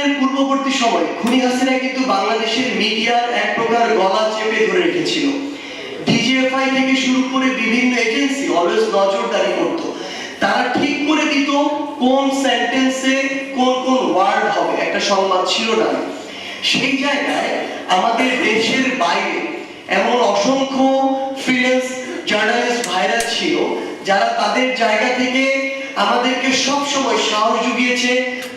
নির্বাচনের পূর্ববর্তী সময়ে খুনি হাসিনা কিন্তু বাংলাদেশের মিডিয়ার এক প্রকার গলা চেপে ধরে রেখেছিল। ডিজিএফআই থেকে শুরু করে বিভিন্ন এজেন্সি অলওয়েজ নজরদারি করত। তারা ঠিক করে দিত কোন সেন্টেন্সে কোন কোন ওয়ার্ড হবে, একটা সংবাদ ছিল না সেই জায়গায় আমাদের দেশের বাইরে এমন অসংখ্য ফ্রিল্যান্স জার্নালিস্ট ভাইরা ছিল যারা তাদের জায়গা থেকে আমাদেরকে সব সময় সাহস জুগিয়েছে,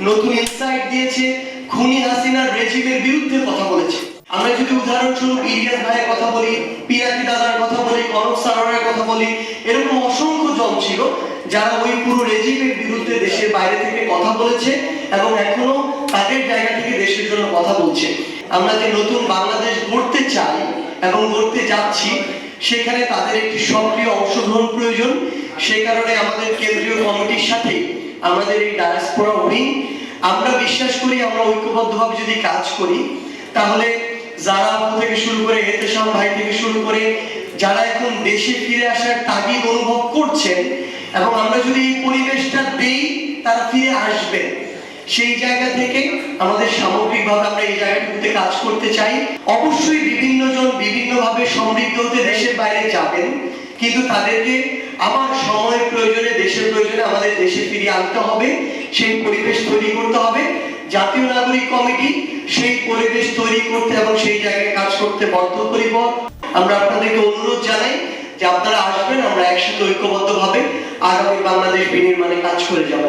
নতুন ইনসাইট দিয়েছে, খুনি হাসিনার রেজিমের বিরুদ্ধে কথা বলেছে। আমরা যদি উদাহরণস্বরূপ ইলিয়াস ভাইয়ের কথা বলি পিরাকি দাদার কথা বলি, কনক সারোয়ারের কথা বলি, এরকম অসংখ্য জন ছিল যারা ওই পুরো রেজিমের বিরুদ্ধে দেশের বাইরে থেকে কথা বলেছে এবং এখনও তাদের জায়গা থেকে দেশের জন্য কথা বলছে। আমরা যে নতুন বাংলাদেশ গড়তে চাই এবং গড়তে যাচ্ছি, সেখানে তাদের একটি সক্রিয় অংশগ্রহণ প্রয়োজন। সেই কারণে আমাদের কেন্দ্রীয় কমিটির সাথে আমাদের এই ডায়াসপোরা উইং আমরা বিশ্বাস করি, আমরা ঐক্যবদ্ধভাবে যদি কাজ করি, তাহলে যারা থেকে শুরু করে এতেশাম ভাই থেকে শুরু করে যারা এখন দেশে ফিরে আসার তাগিদ অনুভব করছেন এবং আমরা যদি এই পরিবেশটা দেই, তারা ফিরে আসবেন সেই জায়গা থেকে আমাদের সামগ্রিকভাবে আমরা এই জায়গাটুকুতে কাজ করতে চাই। অবশ্যই বিভিন্ন জন বিভিন্নভাবে সমৃদ্ধ হতে দেশের বাইরে যাবেন। কিন্তু তাদেরকে আবার সময়ের প্রয়োজনে, দেশের প্রয়োজনে আমাদের দেশে ফিরিয়ে আনতে হবে, সেই পরিবেশ তৈরি করতে হবে। জাতীয় নাগরিক কমিটি সেই পরিবেশ তৈরি করতে এবং সেই জায়গায় কাজ করতে বদ্ধপরিকর। আমরা আপনাদেরকে অনুরোধ জানাই যে আপনারা আসবেন, আমরা একসাথে ঐক্যবদ্ধভাবে আগামী বাংলাদেশ বিনির্মাণে কাজ করে যাব।